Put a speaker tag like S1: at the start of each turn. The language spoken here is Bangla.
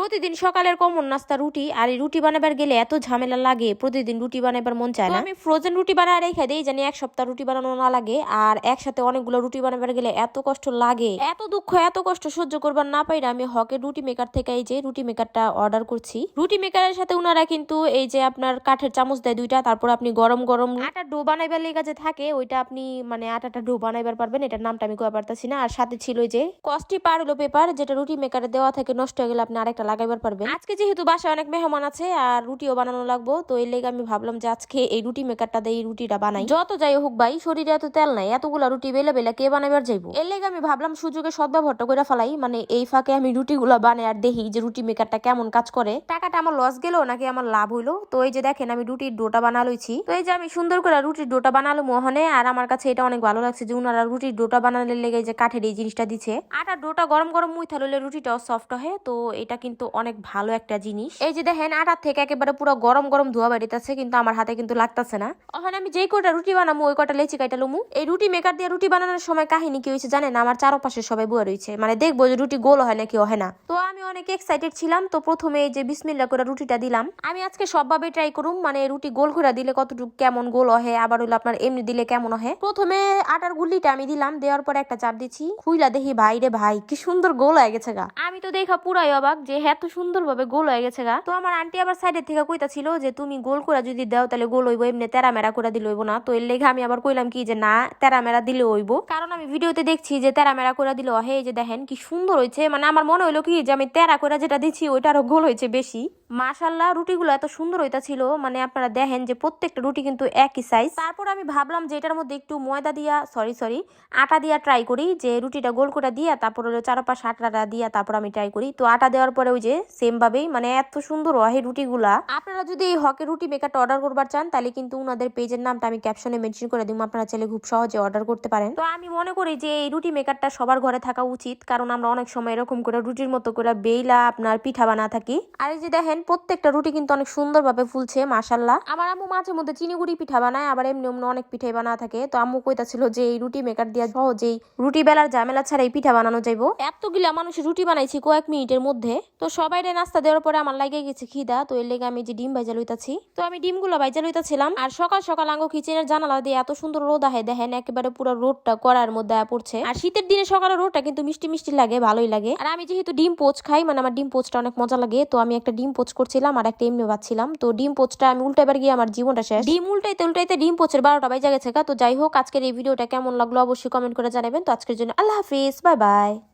S1: প্রতিদিন সকালের কমন নাস্তা রুটি আর এই রুটি বানাবার গেলে এত ঝামেলা লাগে প্রতিদিন রুটি বানাবার মন চায় না। আমি ফ্রোজেন রুটি বানায় রেখে দিই জানি এক সপ্তাহ রুটি বানানো না লাগে আর একসাথে অনেকগুলো রুটি বানাবার গেলে এত কষ্ট লাগে। এত দুঃখ এত কষ্ট সহ্য করবার না পাইরা আমি হকে রুটি মেকার থেকে এই যে রুটি মেকারটা অর্ডার করছি। রুটি মেকারের সাথে উনারা কিন্তু এই যে আপনার কাঠের চামচ দেয় দুইটা তারপর আপনি গরম গরম আটা ডো বানাইবার লেগে যে থাকে ওইটা আপনি মানে আটাটা ডো বানাইবার পারবেন এটার নামটা আমি কয়ে পারতাছি না। আর সাথে ছিল যে কস্টি পার হলো পেপার যেটা রুটি মেকারে দেওয়া থেকে নষ্ট হয়ে গেলে আপনি আরেকটা লাগাইবার পারবেন আজকে যেহেতু বাসায় অনেক মেহমান আছে আর রুটিও বানানো লাগবো তো এর লেগে আমি ভাবলাম যে আজকে এই রুটি মেকারটা দিয়ে এই রুটিটা বানাই। যত যাই হোক ভাই শরীরে এত তেল নাই এতগুলা রুটি বেলে বেলে কে বানাইবার যাইবো? এর লেগে আমি ভাবলাম সুযোগে সদ্ব্যবহারটা করে ফেলাই মানে এই ফাঁকে আমি রুটিগুলা বানাই আর দেখি যে রুটি মেকারটা কেমন কাজ করে। টাকাটা আমার লস গেল নাকি আমার লাভ হইল? তো এই যে দেখেন আমি রুটির ডোটা বানা লইছি। তো এই যে আমি সুন্দর করে রুটির ডোটা বানালো মোহনে আর আমার কাছে এটা অনেক ভালো লাগছে যে উনারা রুটির ডোটা বানালে লেগে যে কাঠের এই জিনিসটা দিচ্ছে আটা ডোটা গরম গরম মুই থাললে রুটিটাও সফট হয় তো এটা কিন্তু অনেক ভালো একটা জিনিস। এই যে দেখেন আটার থেকে একেবারে পুরো গরম গরম ধোয়া বেরিতেছে, কিন্তু আমার হাতে কিন্তু লাগতেছে না। ওখানে আমি যেই কটা রুটি বানাবো ওই কটা লেচি কাইটা লমু। এই রুটি মেকার দিয়ে রুটি বানানোর সময় কাহিনী কি হয়েছে জানেন? আমার চারপাশে সবাই বুয়া রয়েছে মানে দেখব যে রুটি গোল হয় নাকি হয় না। তো আমি অনেক এক্সাইটেড ছিলাম, তো প্রথমে এই যে বিসমিল্লা করে রুটিটা দিলাম। আমি আজকে সবভাবে ট্রাই করুম মানে রুটি গোল করে দিলে কতটুকু কেমন গোল হয় আবার হলো আপনার এমনি দিলে কেমন হয় প্রথমে আটার গুলিটা আমি দিলাম, দেওয়ার পরে একটা চাপ দিচ্ছি খুইলা দেখি, ভাই রে ভাই, কি সুন্দর গোল হয়ে গেছে গা। আমি তো দেখা পুরাই অবাক যে এত সুন্দরভাবে গোল হয়ে গেছে গা। তো আমার আন্টি আবার সাইডের থেকে কইতা ছিল যে, তুমি গোল করে যদি দাও, তাহলে গোল হইব, এমনি তেরা মেরা করে দিলে হইব না। তো এর লেগে আমি আবার কইলাম কি যে, না তেরা মেরা দিলে হইব। কারণ আমি ভিডিওতে দেখছি যে তেরা মেরা করে দিলে। হে যে দেখেন, কি সুন্দর হয়েছে মানে আমার মনে হইল কি যে, আমি তেরা করে যেটা দিচ্ছি ওইটা আরও গোল হয়েছে বেশি। মাশাল্লাহ রুটিগুলো এত সুন্দর হইতা ছিল মানে আপনারা দেখেন যে প্রত্যেকটা রুটি কিন্তু একই সাইজ তারপর আমি ভাবলাম যে এটার মধ্যে একটু ময়দা দিয়া সরি সরি আটা দিয়া ট্রাই করি। যে রুটিটা গোল করে দিয়া, তারপর হলো চারপাশ আটাটা দিয়া তারপর আমি ট্রাই করি। তো আটা দেওয়ার পরে ওই যে সেম ভাবেই মানে এত সুন্দর হয় রুটিগুলা। আপনারা যদি এই হকের রুটি মেকারটা অর্ডার করবার চান, তাহলে কিন্তু উনাদের পেজের নামটা আমি ক্যাপশনে মেনশন করে দিব। আপনারা চাইলে খুব সহজে অর্ডার করতে পারেন। তো আমি মনে করি যে এই রুটি মেকারটা সবার ঘরে থাকা উচিত। কারণ আমরা অনেক সময় এরকম করে রুটির মতো করে বেইলা আপনার পিঠা বানা থাকি। আর এই যে দেখেন প্রত্যেকটা রুটি কিন্তু অনেক সুন্দরভাবে ফুলছে মাসাল্লাহ আমার আম্মু মাঝে মধ্যে চিনি গুড়ি পিঠা বানায়, আবার এমনি এমনি অনেক পিঠাই বানা থাকে। তো আম্মু কইতাছিল যে, এই রুটি মেকার দিয়া সহজেই রুটি বেলার ঝামেলা ছাড়া এই পিঠা বানানো যাইবো। এতগুলা মানুষ রুটি বানাইছি কয়েক মিনিটের মধ্যে। তো সবাই নাস্তা দেওয়ার পরে আমার লাগে গেছে খিদা, তো এর লেগে আমি যে ডিম ভাইজা লইতাছি। তো আমি ডিমগুলো ভাইজা লইতাছিলাম, আর সকাল সকাল আঙ্গো কিচেনের জানালা দিয়ে এত সুন্দর রোদ আহে, দেখেন একেবারে পুরো রোদটা করার মধ্যে পড়ছে। আর শীতের দিনে সকালে রোদটা কিন্তু মিষ্টি মিষ্টি লাগে, ভালোই লাগে। আর আমি যেহেতু ডিম পোচ খাই মানে আমার ডিম পোচটা অনেক মজা লাগে, তো আমি একটা ডিম পোচ করছিলাম, আর একটা এমনি বাচ্ছিলাম তো ডিম পোচটা আমি উল্টাইবার গিয়ে আমার জীবনটা শেষ। ডিম উল্টাইতে উল্টাইতে ডিম পোচের বারোটা বাইজা গেছে থেকে তো যাই হোক, আজকের এই ভিডিওটা কেমন লাগল অবশ্যই কমেন্ট করে জানাবেন। তো আজকের জন্য আল্লাহ হাফিজ বাই বাই